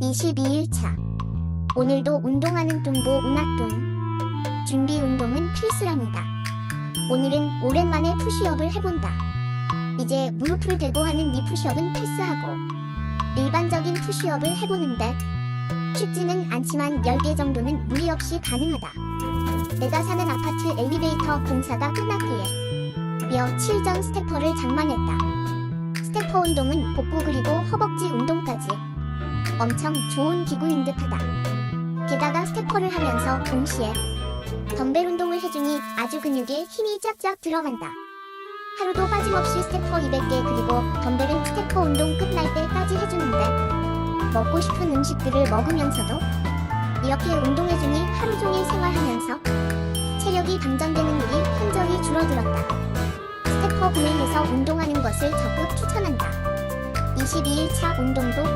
22일차. 오늘도 운동하는 뚱보 운학동. 준비 운동은 필수랍니다. 오늘은 오랜만에 푸시업을 해본다. 이제 무릎을 대고 하는 니 푸시업은 패스하고 일반적인 푸시업을 해보는데 쉽지는 않지만 10개 정도는 무리 없이 가능하다. 내가 사는 아파트 엘리베이터 공사가 끝났기에 며칠 전 스태퍼를 장만했다. 스태퍼 운동은 복부 그리고 허벅지 운동까지 엄청 좋은 기구인 듯하다. 게다가 스태퍼를 하면서 동시에 덤벨 운동을 해주니 아주 근육에 힘이 쫙쫙 들어간다. 하루도 빠짐없이 스태퍼 200개 그리고 덤벨은 스태퍼 운동 끝날 때까지 해주는데 먹고 싶은 음식들을 먹으면서도 이렇게 운동해주니 하루 종일 생활하면서 체력이 방전되는 일이 현저히 줄어들었다. 스태퍼 구매해서 운동하는 것을 적극 추천한다. 22일차 운동도 끝.